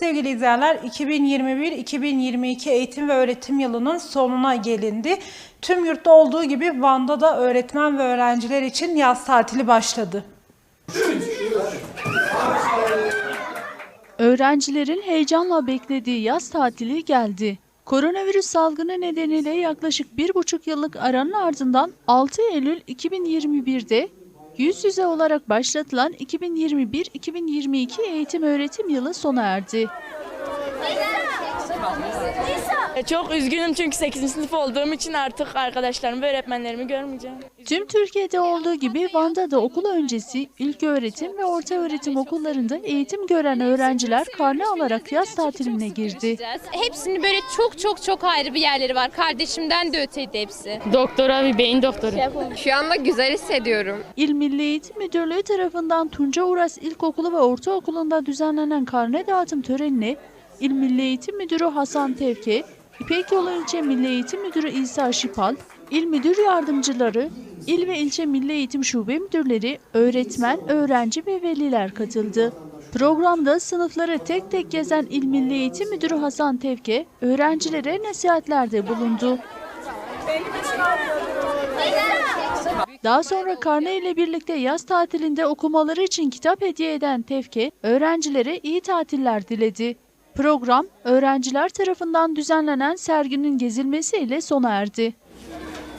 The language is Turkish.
Sevgili izleyenler 2021-2022 eğitim ve öğretim yılının sonuna gelindi. Tüm yurtta olduğu gibi Van'da da öğretmen ve öğrenciler için yaz tatili başladı. Öğrencilerin heyecanla beklediği yaz tatili geldi. Koronavirüs salgını nedeniyle yaklaşık bir buçuk yıllık aranın ardından 6 Eylül 2021'de yüz yüze olarak başlatılan 2021-2022 eğitim öğretim yılı sona erdi. E, Çok üzgünüm çünkü 8. sınıf olduğum için artık arkadaşlarımı ve öğretmenlerimi görmeyeceğim. Tüm Türkiye'de olduğu gibi Van'da da okul öncesi ilköğretim ve ortaöğretim okullarında eğitim gören öğrenciler karne alarak yaz tatiline girdi. Hepsinin böyle çok çok çok ayrı bir yerleri var. Kardeşimden de öteydi hepsi. Doktora bir beyin doktoru. Şu anda güzel hissediyorum. İl Milli Eğitim Müdürlüğü tarafından Tunca Uras İlkokulu ve Ortaokulu'nda düzenlenen karne dağıtım törenine İl Milli Eğitim Müdürü Hasan Tevke, İpek Yolu İlçe Milli Eğitim Müdürü İsa Şipal, İl Müdür Yardımcıları, İl ve İlçe Milli Eğitim Şube Müdürleri, öğretmen, öğrenci ve veliler katıldı. Programda sınıfları tek tek gezen İl Milli Eğitim Müdürü Hasan Tevke, öğrencilere nasihatlerde bulundu. Daha sonra karne ile birlikte yaz tatilinde okumaları için kitap hediye eden Tevke, öğrencilere iyi tatiller diledi. Program, öğrenciler tarafından düzenlenen serginin gezilmesiyle sona erdi.